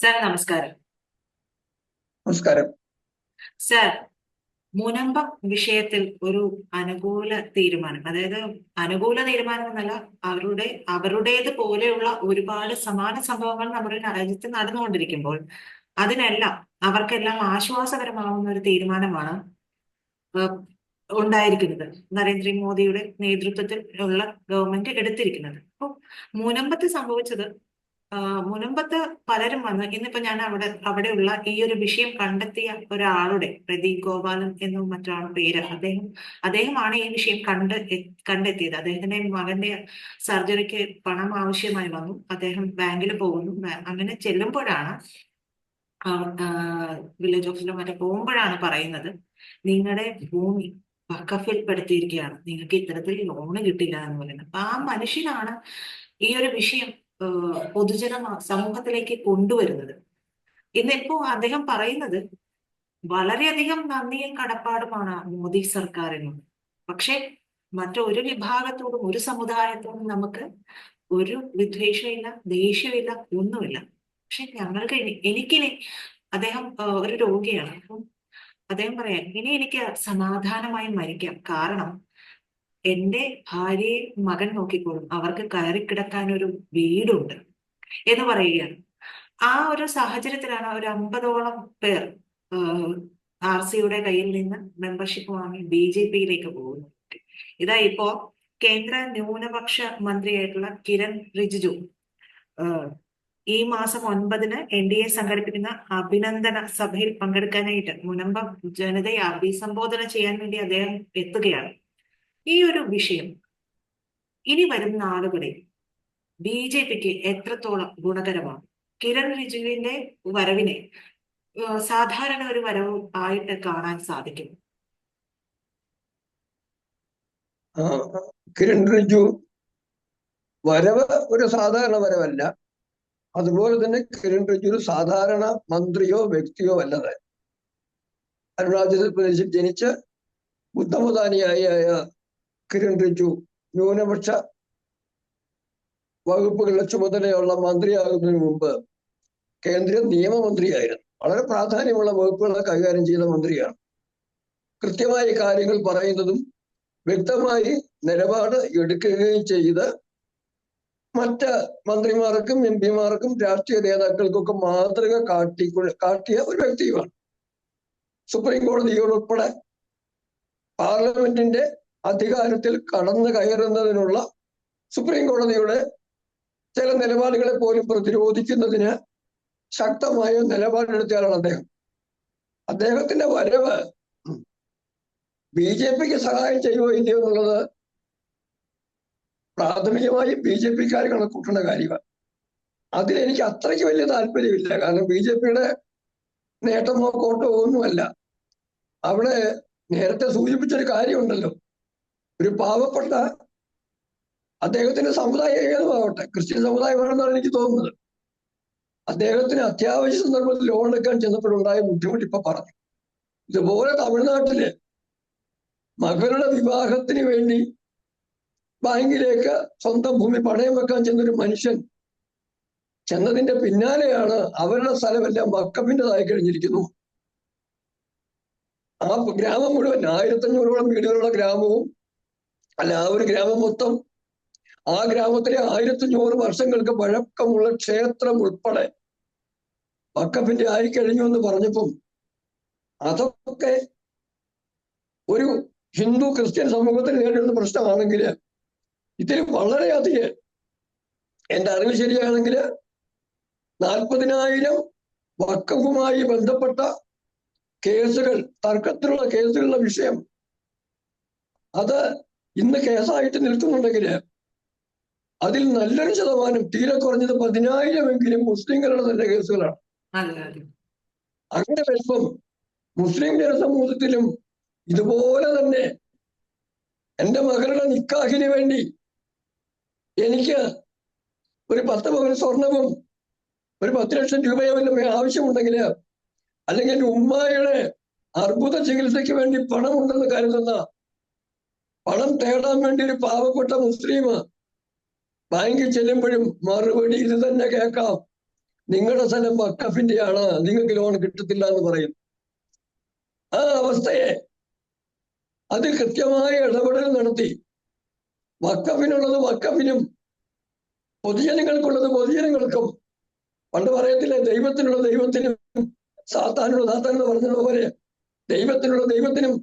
Sir നമസ്കാരം. നമസ്കാരം. Sir Munambam വിഷയത്തിൽ ഒരു അനുകൂല തീരുമാനം അതായത് അനുകൂല തീരുമാനം എന്നല്ല അവരുടെ അവരുടേത് പോലെയുള്ള ഒരുപാട് സമാന സംഭവങ്ങൾ നമ്മുടെ രാജ്യത്ത് നടന്നുകൊണ്ടിരിക്കുമ്പോൾ അതിനെല്ലാം അവർക്കെല്ലാം ആശ്വാസകരമാവുന്ന ഒരു തീരുമാനമാണ് ഉണ്ടായിരിക്കുന്നത് നരേന്ദ്രമോദിയുടെ നേതൃത്വത്തിൽ ഉള്ള ഗവൺമെന്റ് എടുത്തിരിക്കുന്നത്. അപ്പോൾ മുനമ്പത്ത് സംഭവിച്ചത് മുനമ്പത്ത് പലരും വന്ന് ഇന്നിപ്പോ ഞാൻ അവിടെ അവിടെയുള്ള ഈ ഒരു വിഷയം കണ്ടെത്തിയ ഒരാളുടെ പ്രദീപ് ഗോപാലൻ എന്നും മറ്റാണ് പേര്. അദ്ദേഹം അദ്ദേഹമാണ് ഈ വിഷയം കണ്ട് കണ്ടെത്തിയത്. അദ്ദേഹത്തിന്റെ മകന്റെ സർജറിക്ക് പണം ആവശ്യമായി വന്നു. അദ്ദേഹം ബാങ്കിൽ പോകുന്നു. അങ്ങനെ ചെല്ലുമ്പോഴാണ് വില്ലേജ് ഓഫീസിലോ മറ്റേ പോകുമ്പോഴാണ് പറയുന്നത് നിങ്ങളുടെ ഭൂമി വക്കഫിൽപ്പെടുത്തിയിരിക്കുകയാണ് നിങ്ങൾക്ക് ഇത്തരത്തിൽ ലോണ് കിട്ടില്ല എന്ന് പറയുന്നത്. അപ്പൊ ആ മനുഷ്യനാണ് ഈ ഒരു വിഷയം പൊതുജന സമൂഹത്തിലേക്ക് കൊണ്ടുവരുന്നത്. ഇന്നിപ്പോ അദ്ദേഹം പറയുന്നത് വളരെയധികം നന്ദിയും കടപ്പാടുമാണ് മോദി സർക്കാരിനും. പക്ഷെ മറ്റൊരു വിഭാഗത്തോടും ഒരു സമുദായത്തോടും നമുക്ക് ഒരു വിദ്വേഷമില്ല ദേഷ്യമില്ല ഒന്നുമില്ല. പക്ഷെ ഞങ്ങൾക്ക് എനിക്കിനി അദ്ദേഹം ഒരു രോഗിയാണ്. അപ്പം അദ്ദേഹം പറയാം ഇനി എനിക്ക് സമാധാനമായി മരിക്കാം. കാരണം എന്റെ ഭാര്യയെ മകൻ നോക്കിക്കോളും. അവർക്ക് കയറി കിടക്കാൻ ഒരു വീടുണ്ട്. എന്ന് പറയുകയാണ്. ആ ഒരു സാഹചര്യത്തിലാണ് ഒരു അമ്പതോളം പേർ ആർ സിയുടെ കയ്യിൽ നിന്ന് മെമ്പർഷിപ്പ് വാങ്ങി ബി ജെ പിയിലേക്ക് പോകുന്നത്. ഇതാ ഇപ്പോ കേന്ദ്ര ന്യൂനപക്ഷ മന്ത്രിയായിട്ടുള്ള കിരൺ റിജിജു ഈ മാസം ഒൻപതിന് എൻ ഡി എ സംഘടിപ്പിക്കുന്ന അഭിനന്ദന സഭയിൽ പങ്കെടുക്കാനായിട്ട് മുനമ്പം ജനതയെ അഭിസംബോധന ചെയ്യാൻ വേണ്ടി അദ്ദേഹം എത്തുകയാണ്. ഈ ഒരു വിഷയം ഇനി വരുന്ന നാളുകളിൽ ബി ജെ പിക്ക് എത്രത്തോളം ഗുണകരമാണ്? കിരൺ റിജുവിന്റെ വരവിനെ സാധാരണ ഒരു വരവ് ആയിട്ട് കാണാൻ സാധിക്കും. കിരൺ റിജു വരവ് ഒരു സാധാരണ വരവല്ല. അതുപോലെ തന്നെ കിരൺ റിജു ഒരു സാധാരണ മന്ത്രിയോ വ്യക്തിയോ അല്ലത്. അരുണാചൽ പ്രദേശിൽ ജനിച്ച് ബുദ്ധമതാനിയായ റിജു ന്യൂനപക്ഷ വകുപ്പുകളുടെ ചുമതലയുള്ള മന്ത്രിയാകുന്നതിന് മുമ്പ് കേന്ദ്ര നിയമമന്ത്രിയായിരുന്നു. വളരെ പ്രാധാന്യമുള്ള വകുപ്പുകളെ കൈകാര്യം ചെയ്ത മന്ത്രിയാണ്. കൃത്യമായി കാര്യങ്ങൾ പറയുന്നതും വ്യക്തമായി നിലപാട് എടുക്കുകയും ചെയ്ത് മറ്റ് മന്ത്രിമാർക്കും എം പിമാർക്കും രാഷ്ട്രീയ നേതാക്കൾക്കൊക്കെ മാതൃക കാട്ടി കാട്ടിയ ഒരു വ്യക്തിയുമാണ്. സുപ്രീം കോടതിയോടുൾപ്പെടെ പാർലമെന്റിന്റെ അധികാരത്തിൽ കടന്നു കയറുന്നതിനുള്ള സുപ്രീം കോടതിയുടെ ചില നിലപാടുകളെ പോലും പ്രതിരോധിക്കുന്നതിന് ശക്തമായ നിലപാടെടുത്തയാളാണ് അദ്ദേഹം. അദ്ദേഹത്തിന്റെ വരവ് ബി ജെ പിക്ക് സഹായം ചെയ്യുമോ ഇല്ലയോ എന്നുള്ളത് പ്രാഥമികമായി ബി ജെ പിക്കാർ കണക്കൂട്ടുന്ന കാര്യമാണ്. അതിൽ എനിക്ക് അത്രയ്ക്ക് വലിയ താല്പര്യമില്ല. കാരണം ബി ജെ പിയുടെ നേട്ടമോ കോട്ടോ ഒന്നുമല്ല. അവിടെ നേരത്തെ സൂചിപ്പിച്ചൊരു കാര്യമുണ്ടല്ലോ. ഒരു പാവപ്പെട്ട അദ്ദേഹത്തിന്റെ സമുദായം ഏതുമാവട്ടെ ക്രിസ്ത്യൻ സമുദായമാണെന്നാണ് എനിക്ക് തോന്നുന്നത്. അദ്ദേഹത്തിന് അത്യാവശ്യ സന്ദർഭത്തിൽ ലോൺ എടുക്കാൻ ചെന്നപ്പോഴുണ്ടായ ബുദ്ധിമുട്ട് ഇപ്പൊ പറഞ്ഞു. ഇതുപോലെ തമിഴ്നാട്ടിൽ മകളുടെ വിവാഹത്തിന് വേണ്ടി ബാങ്കിലേക്ക് സ്വന്തം ഭൂമി പണയം വെക്കാൻ ചെന്നൊരു മനുഷ്യൻ ചെന്നതിന്റെ പിന്നാലെയാണ് അവരുടെ സ്ഥലമെല്ലാം വക്കപ്പിന്റെതായി കഴിഞ്ഞിരിക്കുന്നു. ആ ഗ്രാമം മുഴുവൻ ആയിരത്തഞ്ഞൂറോളം വീടുകളുള്ള ഗ്രാമവും അല്ല ആ ഒരു ഗ്രാമം മൊത്തം ആ ഗ്രാമത്തിലെ ആയിരത്തഞ്ഞൂറ് വർഷങ്ങൾക്ക് പഴക്കമുള്ള ക്ഷേത്രം ഉൾപ്പെടെ വക്കപ്പിന്റെ ആയി കഴിഞ്ഞു എന്ന് പറഞ്ഞപ്പം അതൊക്കെ ഒരു ഹിന്ദു ക്രിസ്ത്യൻ സമൂഹത്തിന് നേരിടുന്ന പ്രശ്നമാണെങ്കിൽ ഇതിൽ വളരെയധികം എന്റെ അറിവ് ശരിയാണെങ്കിൽ നാൽപ്പതിനായിരം വക്കഫുമായി ബന്ധപ്പെട്ട കേസുകൾ തർക്കത്തിലുള്ള കേസുകളുടെ വിഷയം അത് ഇന്ന് കേസായിട്ട് നിൽക്കുന്നുണ്ടെങ്കിൽ അതിൽ നല്ലൊരു ശതമാനം തീരെ കുറഞ്ഞത് പതിനായിരമെങ്കിലും മുസ്ലിങ്ങളുടെ തന്നെ കേസുകളാണ് അങ്ങനെ വരുമ്പം മുസ്ലിം ജനസമൂഹത്തിലും ഇതുപോലെ തന്നെ എന്റെ മകളുടെ നിക്കാഹിന് വേണ്ടി എനിക്ക് ഒരു പത്ത് പവൻ സ്വർണവും ഒരു പത്ത് ലക്ഷം രൂപയോ വല്ലതും ആവശ്യമുണ്ടെങ്കിൽ അല്ലെങ്കിൽ ഉമ്മായുടെ അർബുദ ചികിത്സയ്ക്ക് വേണ്ടി പണമുണ്ടെന്ന് കരുതുന്ന പണം തേടാൻ വേണ്ടി ഒരു പാവപ്പെട്ട മുസ്ലിം ബാങ്കിൽ ചെല്ലുമ്പോഴും മറുപടി ഇത് തന്നെ കേൾക്കാം. നിങ്ങളുടെ സ്ഥലം വക്കഫിന്റെയാണ് നിങ്ങൾക്ക് ലോൺ കിട്ടത്തില്ല എന്ന് പറയും. ആ അവസ്ഥയെ അത് കൃത്യമായ ഇടപെടൽ നടത്തി. വക്കഫിനുള്ളത് വക്കഫിനും പൊതുജനങ്ങൾക്കുള്ളത് പൊതുജനങ്ങൾക്കും. പണ്ട് പറയത്തില്ലേ ദൈവത്തിനുള്ള ദൈവത്തിനും സാത്താനുള്ള സാത്താൻ എന്ന് പറഞ്ഞതുപോലെ ദൈവത്തിനുള്ള ദൈവത്തിനും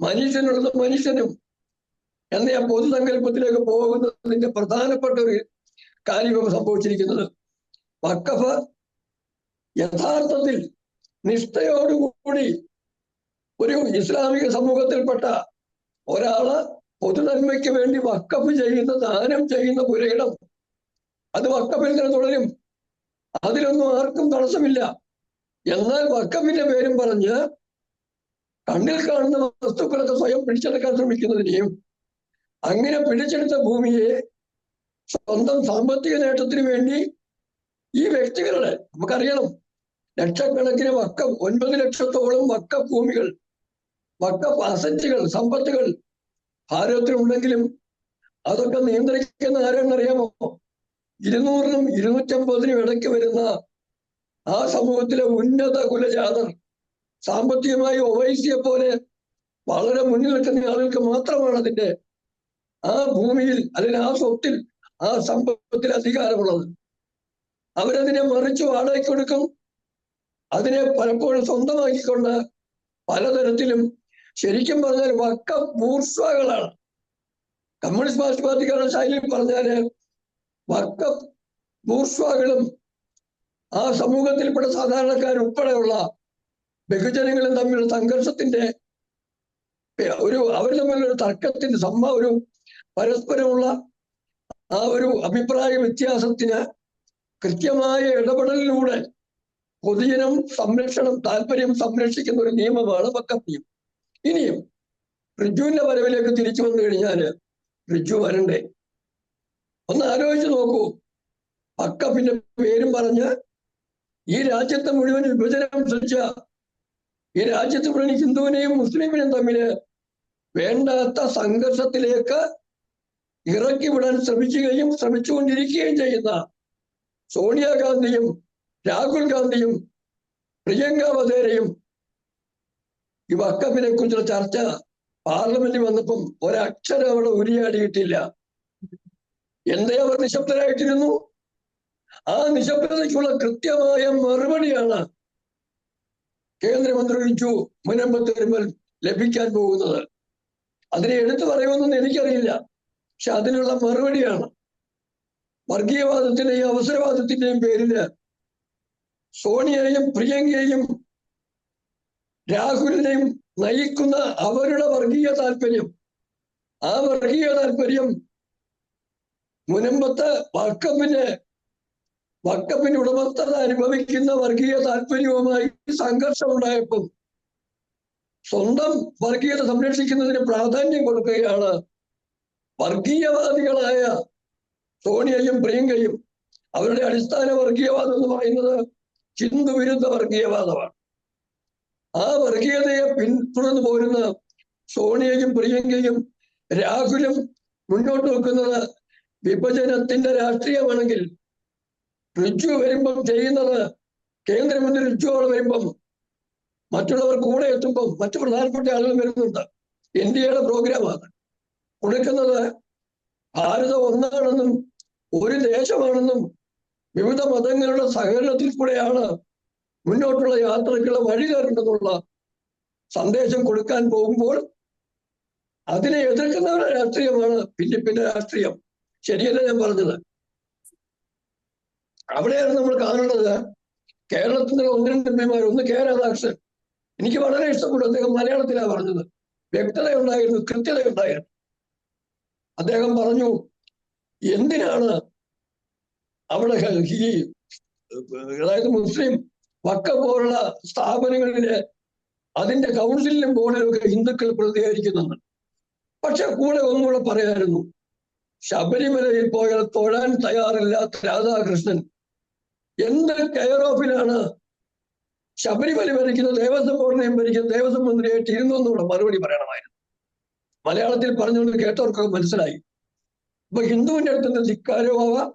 മനുഷ്യനുള്ളത് മനുഷ്യനും. എന്ന ആ പൊതുസങ്കല്പത്തിലേക്ക് പോകുന്നതിന്റെ പ്രധാനപ്പെട്ട ഒരു കാര്യം സംഭവിച്ചിരിക്കുന്നത്. വക്കഫ് യഥാർത്ഥത്തിൽ നിഷ്ഠയോടുകൂടി ഒരു ഇസ്ലാമിക സമൂഹത്തിൽപ്പെട്ട ഒരാൾ പൊതുനന്മയ്ക്ക് വേണ്ടി വക്കഫ് ചെയ്യുന്ന ദാനം ചെയ്യുന്ന പുരയിടം അത് വക്കഫിൽ തന്നെ തുടരും. അതിലൊന്നും ആർക്കും തടസ്സമില്ല. എന്നാൽ വക്കഫിന്റെ പേരും പറഞ്ഞ് കണ്ണിൽ കാണുന്ന വസ്തുക്കളൊക്കെ സ്വയം പിടിച്ചെടുക്കാൻ ശ്രമിക്കുന്നതിനെയും അങ്ങനെ പിടിച്ചെടുത്ത ഭൂമിയെ സ്വന്തം സാമ്പത്തിക നേട്ടത്തിന് വേണ്ടി ഈ വ്യക്തികളുടെ നമുക്കറിയണം. ലക്ഷക്കണക്കിന് വക്ക ഒൻപത് ലക്ഷത്തോളം വക്ക ഭൂമികൾ വക്ക അസറ്റുകൾ സമ്പത്തുകൾ ഭാരതത്തിലുണ്ടെങ്കിലും അതൊക്കെ നിയന്ത്രിക്കുന്ന ആരെന്നറിയാമോ ഇരുന്നൂറിനും ഇരുന്നൂറ്റമ്പതിനും ഇടയ്ക്ക് വരുന്ന ആ സമൂഹത്തിലെ ഉന്നത കുലജാതർ സാമ്പത്തികമായി ഒവൈസിയെ പോലെ വളരെ മുന്നിൽ നിൽക്കുന്ന ആളുകൾക്ക് മാത്രമാണ് അതിന്റെ ആ ഭൂമിയിൽ അല്ലെങ്കിൽ ആ സ്വത്തിൽ ആ സമ്പത്തിൽ അധികാരമുള്ളത്. അവരതിനെ മറിച്ച് വാടകയ്ക്ക് കൊടുക്കും. അതിനെ പലപ്പോഴും സ്വന്തമാക്കിക്കൊണ്ട് പലതരത്തിലും ശരിക്കും പറഞ്ഞാൽ വക്ക ബൂർഷ്വകളാണ് കമ്മ്യൂണിസ്റ്റ് പാർട്ടി പാർട്ടിക്കാരുടെ ശൈലി പറഞ്ഞാൽ വക്ക ബൂർഷ്വകളും ആ സമൂഹത്തിൽപ്പെട്ട സാധാരണക്കാരുൾപ്പെടെയുള്ള ബഹുജനങ്ങളും തമ്മിലുള്ള സംഘർഷത്തിന്റെ ഒരു അവർ തമ്മിലുള്ള തർക്കത്തിന്റെ സമ്മ ഒരു പരസ്പരമുള്ള ആ ഒരു അഭിപ്രായ വ്യത്യാസത്തിന് കൃത്യമായ ഇടപെടലിലൂടെ പൊതുജനം സംരക്ഷണം താല്പര്യം സംരക്ഷിക്കുന്ന ഒരു നിയമമാണ് വക്കത്ത് നിയമം. ഇനിയും റിജുവിന്റെ വരവിലേക്ക് തിരിച്ചു വന്നു കഴിഞ്ഞാൽ റിജു വരണ്ടേ? ഒന്ന് ആലോചിച്ച് നോക്കൂ. വക്കഫിന്റെ പേരും പറഞ്ഞ് ഈ രാജ്യത്തെ മുഴുവൻ വിഭജനം സൃഷ്ടിച്ച ഈ രാജ്യത്ത് മുഴുവൻ ഹിന്ദുവിനെയും മുസ്ലിമിനെയും തമ്മിൽ വേണ്ടാത്ത സംഘർഷത്തിലേക്ക് ഇറക്കി വിടാൻ ശ്രമിക്കുകയും ശ്രമിച്ചുകൊണ്ടിരിക്കുകയും ചെയ്യുന്ന സോണിയാഗാന്ധിയും രാഹുൽ ഗാന്ധിയും പ്രിയങ്ക വധേരയും ഈ വക്കപ്പിനെ കുറിച്ചുള്ള ചർച്ച പാർലമെന്റിൽ വന്നപ്പം ഒരക്ഷരം അവിടെ ഉരിയാടിയിട്ടില്ല. എന്തേ അവർ നിശബ്ദരായിട്ടിരുന്നു? ആ നിശബ്ദതയ്ക്കുള്ള കൃത്യമായ മറുപടിയാണ് കേന്ദ്രമന്ത്രി ഒഴിച്ചു മുനമ്പത്ത് വരുമ്പോൾ ലഭിക്കാൻ പോകുന്നത്. അതിനെ എടുത്തു പറയുമെന്നൊന്നും എനിക്കറിയില്ല. പക്ഷെ അതിനുള്ള മറുപടിയാണ്. വർഗീയവാദത്തിന്റെയും അവസരവാദത്തിന്റെയും പേരിൽ സോണിയെയും പ്രിയങ്കയെയും രാഹുലിനെയും നയിക്കുന്ന അവരുടെ വർഗീയ താല്പര്യം ആ വർഗീയ താല്പര്യം മുനമ്പത്ത് വക്കപ്പിന് വക്കപ്പിന് ഉടമസ്ഥത അനുഭവിക്കുന്ന വർഗീയ താല്പര്യവുമായി സംഘർഷം സ്വന്തം വർഗീയത സംരക്ഷിക്കുന്നതിന് പ്രാധാന്യം കൊടുക്കുകയാണ് വർഗീയവാദികളായ സോണിയയും പ്രിയങ്കയും അവരുടെ അടിസ്ഥാന വർഗീയവാദം എന്ന് പറയുന്നത് ഹിന്ദു വിരുദ്ധ വർഗീയവാദമാണ്. ആ വർഗീയതയെ പിന്തുടർന്നു പോരുന്ന സോണിയയും പ്രിയങ്കയും രാഹുലും മുന്നോട്ട് വെക്കുന്നത് വിഭജനത്തിന്റെ രാഷ്ട്രീയമാണെങ്കിൽ റിജു വരുമ്പം ചെയ്യുന്നത് കേന്ദ്രമന്ത്രി റിജു അവിടെ വരുമ്പം മറ്റുള്ളവർ കൂടെ എത്തുമ്പം മറ്റു പ്രധാനപ്പെട്ട ആളുകൾ വരുന്നുണ്ട്. ഇന്ത്യയുടെ പ്രോഗ്രാമാണ് കൊടുക്കുന്നത് ഭാരതം ഒന്നാണെന്നും ഒരു ദേശമാണെന്നും വിവിധ മതങ്ങളുടെ സഹകരണത്തിൽ കൂടെയാണ് മുന്നോട്ടുള്ള യാത്രയ്ക്കുള്ള വഴി തരേണ്ടതുള്ള സന്ദേശം കൊടുക്കാൻ പോകുമ്പോൾ അതിനെ എതിർക്കുന്നവരുടെ രാഷ്ട്രീയമാണ് ഫിലിപ്പിന്റെ രാഷ്ട്രീയം. ശരിയല്ല ഞാൻ പറഞ്ഞത്? അവിടെയാണ് നമ്മൾ കാണേണ്ടത് കേരളത്തിന്റെ ഒന്ന് രണ്ട് എംപിമാർ ഒന്ന് കെ രാധാകൃഷ്ണൻ. എനിക്ക് വളരെ ഇഷ്ടപ്പെട്ടു അദ്ദേഹം മലയാളത്തിലാണ് പറഞ്ഞത്. വ്യക്തത ഉണ്ടായിരുന്നു കൃത്യത കൃത്യതയുണ്ടായിരുന്നു. അദ്ദേഹം പറഞ്ഞു എന്തിനാണ് അവിടെ ഈ അതായത് മുസ്ലിം വക്ക പോലുള്ള സ്ഥാപനങ്ങളിൽ അതിന്റെ കൗൺസിലിലും ബോർഡിലും ഹിന്ദുക്കൾ പ്രതികരിക്കുന്നുണ്ട്. പക്ഷെ കൂടെ ഒന്നുകൂടെ പറയായിരുന്നു ശബരിമലയിൽ പോയാൽ തൊഴാൻ തയ്യാറില്ലാത്ത രാധാകൃഷ്ണൻ എന്ത് കെയർ ഓഫിലാണ് ശബരിമല ഭരിക്കുന്ന ദേവസ്വം ബോർഡിനെയും ഭരിക്കുന്ന ദേവസ്വം മന്ത്രിയായിട്ട് ഇരുന്നു എന്നുകൂടെ മറുപടി പറയണമായിരുന്നു. മലയാളത്തിൽ പറഞ്ഞുകൊണ്ട് കേട്ടവർക്കൊക്കെ മനസ്സിലായി. അപ്പൊ ഹിന്ദുവിന്റെ അടുത്ത് നിന്ന് ധിക്കാരോ ആവാം.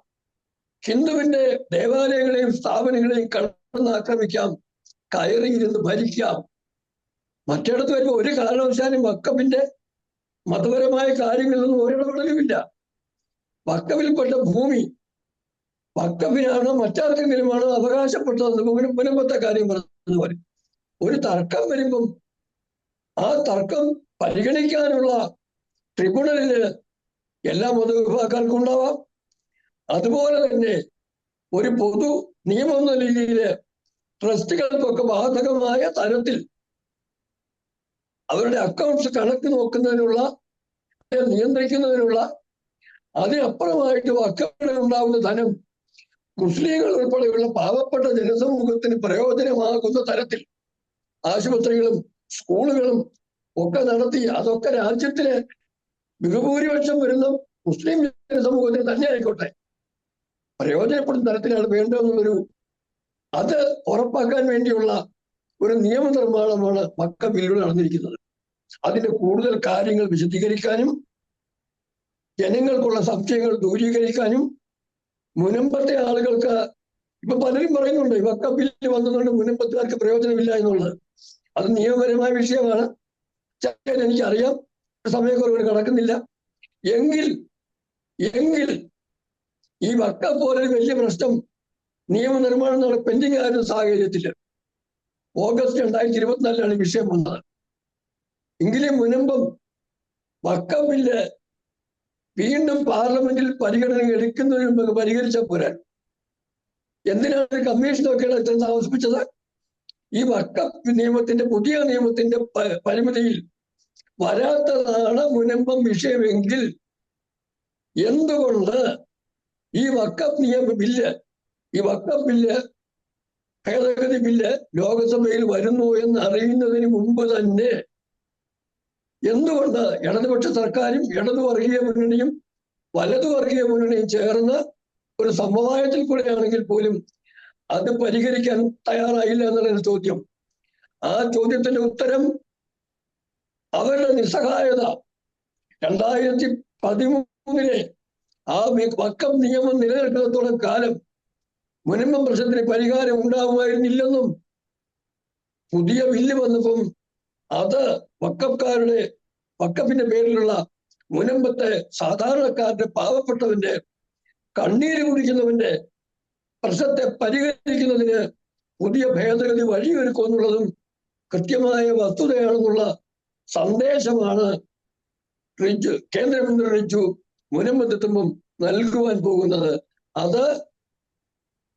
ഹിന്ദുവിന്റെ ദേവാലയങ്ങളെയും സ്ഥാപനങ്ങളെയും കടന്ന് ആക്രമിക്കാം. കയറിയിരുന്ന് ഭരിക്കാം. മറ്റിടത്ത് വരുമ്പോൾ ഒരു കാരണവശാലും വക്കമിന്റെ മതപരമായ കാര്യങ്ങളിലൊന്നും ഒരിടപെടലുമില്ല. വക്കവിൽപ്പെട്ട ഭൂമി വക്കഫിനാണോ മറ്റാർക്കെങ്കിലുമാണോ അവകാശപ്പെട്ടതെന്ന് പുനമ്പത്തെ കാര്യം പറഞ്ഞു പോലെ ഒരു തർക്കം വരുമ്പം ആ തർക്കം പരിഗണിക്കാനുള്ള ട്രിബ്യൂണലിൽ എല്ലാ മതവിഭാഗക്കാർക്കും ഉണ്ടാവാം അതുപോലെ തന്നെ ഒരു പൊതു നിയമം എന്ന രീതിയിൽ ട്രസ്റ്റുകൾക്കൊക്കെ ബാധകമായ തരത്തിൽ അവരുടെ അക്കൗണ്ട്സ് കണക്ക് നോക്കുന്നതിനുള്ള നിയന്ത്രിക്കുന്നതിനുള്ള അതിനപ്പുറമായിട്ട് വക്കവിടെ ഉണ്ടാവുന്ന ധനം മുസ്ലിങ്ങൾ ഉൾപ്പെടെയുള്ള പാവപ്പെട്ട ജനസമൂഹത്തിന് പ്രയോജനമാകുന്ന തരത്തിൽ ആശുപത്രികളും സ്കൂളുകളും ഒക്കെ നടത്തി. അതൊക്കെ രാജ്യത്തിലെ ബഹുഭൂരിപക്ഷം വരുന്ന മുസ്ലിം ജനസമൂഹത്തിന് തന്നെ ആയിക്കോട്ടെ. പ്രയോജനപ്പെടുന്ന തരത്തിലാണ് വേണ്ടതെന്നുള്ളൊരു അത് ഉറപ്പാക്കാൻ വേണ്ടിയുള്ള ഒരു നിയമനിർമ്മാണമാണ് മക്ക ബില്ലുകൾ നടന്നിരിക്കുന്നത്. അതിന്റെ കൂടുതൽ കാര്യങ്ങൾ വിശദീകരിക്കാനും ജനങ്ങൾക്കുള്ള സംശയങ്ങൾ ദൂരീകരിക്കാനും മുനമ്പത്തെ ആളുകൾക്ക് ഇപ്പൊ പലരും പറയുന്നുണ്ട് ഈ വക്ക ബില്ല് വന്നതുകൊണ്ട് മുനമ്പത്തുകാർക്ക് പ്രയോജനമില്ല എന്നുള്ളത്. അത് നിയമപരമായ വിഷയമാണ്. ചർച്ച എനിക്കറിയാം. സമയക്കുറവ് കടക്കുന്നില്ല. എങ്കിൽ എങ്കിൽ ഈ വക്ക പോലൊരു വലിയ പ്രശ്നം നിയമനിർമ്മാണം നട പെൻഡിങ് ആയിരുന്ന സാഹചര്യത്തിൽ ഓഗസ്റ്റ് രണ്ടായിരത്തി ഇരുപത്തിനാലിലാണ് ഈ വിഷയം വന്നത്. എങ്കിലും മുനമ്പം വക്ക ബില്ല് വീണ്ടും പാർലമെന്റിൽ പരിഗണന എടുക്കുന്നതിന് മുമ്പ് പരിഹരിച്ച പോരാൻ എന്തിനാണ് കമ്മീഷനൊക്കെയാണ് ഇത്ര താമസിപ്പിച്ചത്? ഈ വക്കഫ് നിയമത്തിന്റെ പുതിയ നിയമത്തിന്റെ പരിമിതിയിൽ വരാത്തതാണ് മുനമ്പം വിഷയമെങ്കിൽ എന്തുകൊണ്ട് ഈ വക്കപ്പ് നിയമ ബില്ല് ഈ വക്കപ്പ് ബില്ല് ഭേദഗതി ബില്ല് ലോകസഭയിൽ വരുന്നു എന്ന് അറിയുന്നതിന് മുമ്പ് തന്നെ എന്തുകൊണ്ട് ഇടതുപക്ഷ സർക്കാരും ഇടതു വർഗീയ മുന്നണിയും വലതു വർഗീയ മുന്നണിയും ചേർന്ന് ഒരു സമവായത്തിൽ കൂടെയാണെങ്കിൽ പോലും അത് പരിഹരിക്കാൻ തയ്യാറായില്ല എന്നുള്ളൊരു ചോദ്യം. ആ ചോദ്യത്തിന്റെ ഉത്തരം അവരുടെ നിസ്സഹായത. രണ്ടായിരത്തി പതിമൂന്നിലെ ആ വക്കം നിയമം നിലനിൽക്കുന്നിടത്തോളം കാലം മുനിമം പ്രശ്നത്തിന് പരിഹാരം ഉണ്ടാവുമായിരുന്നില്ലെന്നും പുതിയ ബില്ല് വന്നപ്പം അത് വക്കഫ്കാരുടെ വക്കഫിന്റെ പേരിലുള്ള മുനമ്പത്തെ സാധാരണക്കാരുടെ പാവപ്പെട്ടവന്റെ കണ്ണീര് കുടിക്കുന്നവന്റെ പ്രശ്നത്തെ പരിഹരിക്കുന്നതിന് പുതിയ ഭേദഗതി വഴിയൊരുക്കുമെന്നുള്ളതും കൃത്യമായ വസ്തുതയാണെന്നുള്ള സന്ദേശമാണ് റിജു കേന്ദ്രമന്ത്രി റിജു മുനമ്പത്തെത്തുമ്പം നൽകുവാൻ പോകുന്നത്. അത്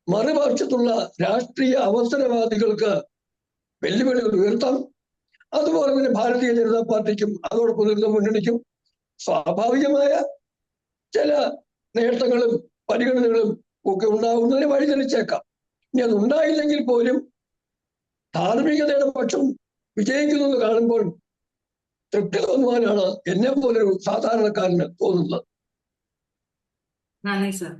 മറുപക്ഷത്തുള്ള രാഷ്ട്രീയ അവസരവാദികൾക്ക് വെല്ലുവിളികൾ ഉയർത്താം. അതുപോലെ തന്നെ ഭാരതീയ ജനതാ പാർട്ടിക്കും അതോടൊപ്പം നിൽക്കുന്ന മുന്നണിക്കും സ്വാഭാവികമായ ചില നേട്ടങ്ങളും പരിഗണനകളും ഒക്കെ ഉണ്ടാകുന്നതിന് വഴിതെളിച്ചേക്കാം ഇനി അത് ഉണ്ടായില്ലെങ്കിൽ പോലും ധാർമ്മികതയുടെ പക്ഷം വിജയിക്കുന്നു എന്ന് കാണുമ്പോൾ തൃപ്തി തോന്നുവാനാണ് എന്നെ പോലൊരു സാധാരണക്കാരന് തോന്നുന്നത്. നന്ദി സർ.